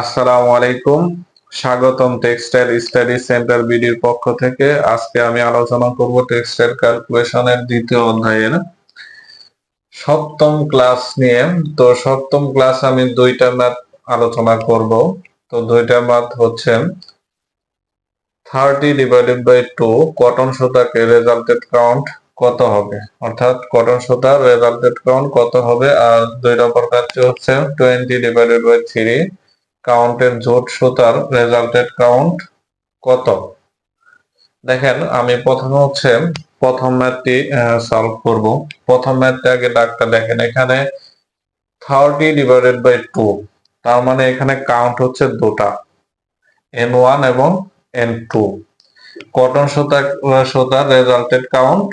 আসসালামু আলাইকুম। স্বাগতম টেক্সটাইল স্টাডি সেন্টার বিডির পক্ষ থেকে। আজকে আমি আলোচনা করব টেক্সটাইল ক্যালকুলেশনের দ্বিতীয় অধ্যায়ের। সপ্তম ক্লাস নিয়ে, তো সপ্তম ক্লাস আমি দুইটা ম্যাথ আলোচনা করব। তো দুইটা ম্যাথ হচ্ছে thirty divided by two, cotton সুতাকে resulted count কত হবে? অর্থাৎ কটন সুতার রেজাল্টেড কাউন্ট কত হবে? আর দুই নম্বর ম্যাথটি হচ্ছে টোয়েন্টি ডিভাইডেড বাই থ্রি কাউন্টের জোট সুতার রেজাল্টেড কাউন্ট কত? দেখেন, আমি প্রথমে হচ্ছে প্রথম ম্যাথটি সলভ করব। প্রথম ম্যাথটা আগে ডাকটা দেখেন, এখানে থার্টি ডিভাইডেড বাই টু তার মানে এখানে কাউন্ট হচ্ছে দুটা এন ওয়ান এবং এন টু কটন সুতা, সুতার রেজাল্টেড কাউন্ট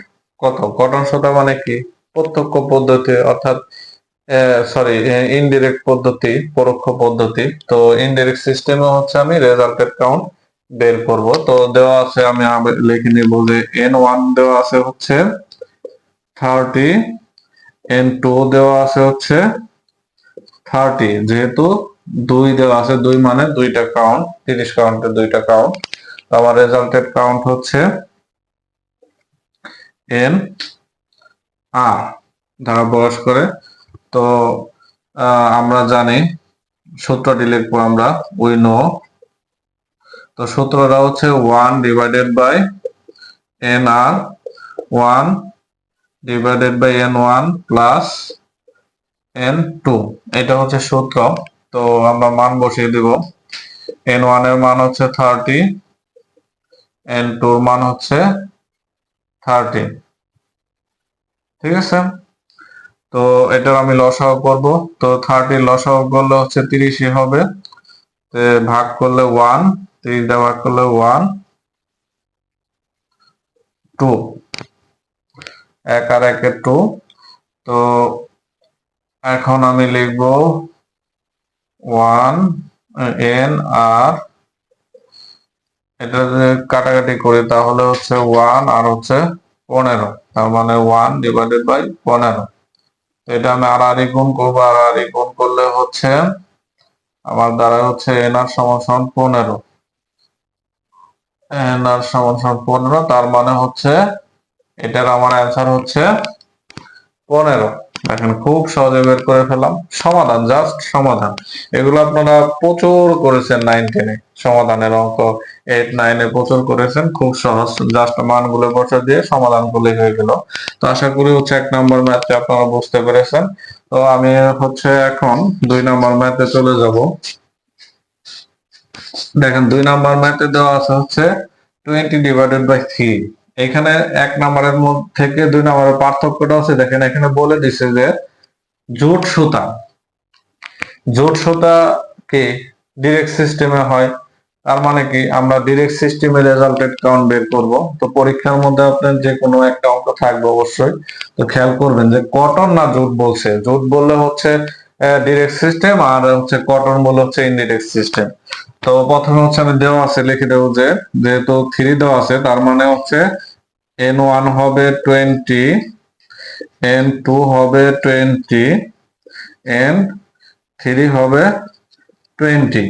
কত? কটন মানে কি? প্রত্যক্ষ পদ্ধতি অর্থাৎ সরি ইনডিরেক্ট পদ্ধতি, পরোক্ষ পদ্ধতি। তো ইনডিরেক্ট সিস্টেমে হচ্ছে আমি রেজাল্টের কাউন্ট বের করব। তো দেওয়া আছে, আমি লিখে নিব যে এন ওয়ান দেওয়া আছে হচ্ছে থার্টি এন টু দেওয়া আছে হচ্ছে থার্টি যেহেতু দুই দেওয়া আছে, দুই মানে দুইটা কাউন্ট তিরিশ কাউন্টের দুইটা কাউন্ট আমার রেজাল্টের কাউন্ট হচ্ছে এন আর দ্বারা প্রকাশ করে। তো আমরা জানি, সূত্রটি লিখব আমরা উই নো তো সূত্রটা হচ্ছে one divided by N R one divided by N one plus N two এটা হচ্ছে সূত্র। তো আমরা মান বসিয়ে দিব। এন ওয়ানের মান হচ্ছে থার্টি এন টুর মান হচ্ছে থার্টি। ঠিক আছে? তো এটার আমি লসাও করব। তো থার্টি লসাও করলে হচ্ছে তিরিশই হবে। ভাগ করলে ওয়ান তিরিশ দিয়ে ভাগ করলে ওয়ান, টু। এক আর একে টু। তো এখন আমি লিখব ওয়ান, এন আর, এটা যদি কাটাকাটি করি তাহলে হচ্ছে ওয়ান আর হচ্ছে পনেরো। তার মানে ওয়ান ডিভাইডেড বাই পনেরো। এটা আমি আর গুণ করব। আর গুণ করলে হচ্ছে, আমার দ্বারা হচ্ছে এন আর সমান পনেরো। এন আর সমান পনেরো, তার মানে হচ্ছে, এটার আমার অ্যান্সার হচ্ছে পনেরো। দেখেন খুব সহজে বের করে ফেলাম সমাধান জাস্ট সমাধান। এগুলো আপনারা প্রচুর করেছেন নাইন টেনে সমাধানের অঙ্ক এইট নাইনে প্রচুর করেছেন, খুব সহজ। জাস্ট মানগুলো বসে দিয়ে সমাধান করলে হয়ে গেল। তো আশা করি হচ্ছে এক নম্বর ম্যাথে আপনারা বুঝতে পেরেছেন। তো আমি হচ্ছে এখন দুই নম্বর ম্যাথে চলে যাব। দেখেন, দুই নম্বর ম্যাথে দেওয়া আছে হচ্ছে টোয়েন্টি ডিভাইডেড বাই থ্রি এখানে এক নাম্বারের মধ্যে থেকে দুই নাম্বারের পার্থক্যটা হচ্ছে, দেখেন এখানে বলে দিছে যে জোট সুতা। জোট সুতা কে? ডিরেক্ট সিস্টেমে হয়। তার মানে কি? আমরা ডিরেক্ট সিস্টেমে রেজাল্টেড কাউন্ট বের করব। তো পরীক্ষার মধ্যে আপনার যে কোনো একটা অঙ্ক থাকবে অবশ্যই। তো খেয়াল করবেন যে কটন না জোট বলছে? জোট বললে হচ্ছে ডিরেক্ট সিস্টেম আর হচ্ছে কটন বলে হচ্ছে ইনডিরেক্ট সিস্টেম তো প্রথমে হচ্ছে আমি দেওয়া আছে, লিখে দেবো যে, যেহেতু থ্রি দেওয়া আছে, তার মানে হচ্ছে এন ওয়ান হবে টোয়েন্টি এন টু হবে টোয়েন্টি এন থ্রি হবে টোয়েন্টি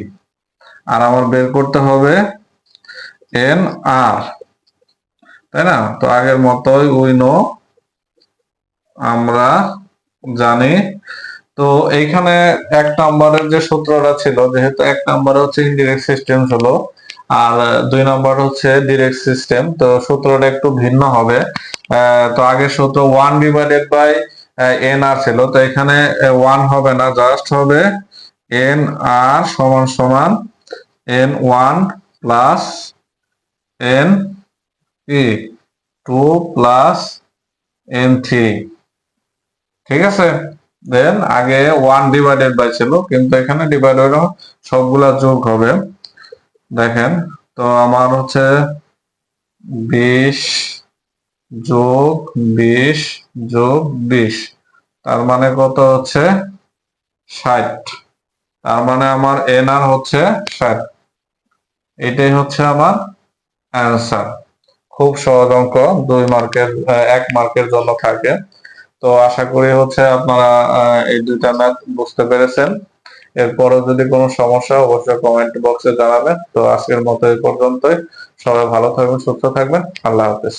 আর আমার বের করতে হবে এন আর তাই না? তো আগের মতোই উইনো আমরা জানি তো এইখানে এক নাম্বারের যে সূত্রটা ছিল, যেহেতু এক নম্বরে হচ্ছে ইনডিরেক্ট সিস্টেম হলো, আর দুই নাম্বার হচ্ছে ডিরেক্ট সিস্টেম তো সূত্রটা একটু ভিন্ন হবে। তো আগের সূত্র one divided by N R ছিল, তো এখানে ওয়ান হবে না জাস্ট হবে এন আর সমান সমান এন ওয়ান প্লাস এন ই টু প্লাস এন থ্রি ঠিক আছে? দেন আগে ওয়ান ডিভাইডেড বাই ছিল, কিন্তু এখানে ডিভাইডেড সবগুলা যোগ হবে। দেখেন, তো আমার হচ্ছে বিশ যোগ বিশ যোগ বিশ, তার মানে কত হচ্ছে? ষাট। তার মানে আমার এন আর হচ্ছে ষাট। এটাই হচ্ছে আমার অ্যান্সার খুব সহজ অঙ্ক, দুই মার্কের এক মার্কের জন্য থাকে। তো আশা করি হচ্ছে আপনারা এই দুইটা ম্যাথ বুঝতে পেরেছেন। এরপরও যদি কোনো সমস্যা অবশ্যই কমেন্ট বক্সে জানাবেন। তো আজকের মতো এই পর্যন্তই। সবাই ভালো থাকবেন, সুস্থ থাকবেন। আল্লাহ হাফেজ।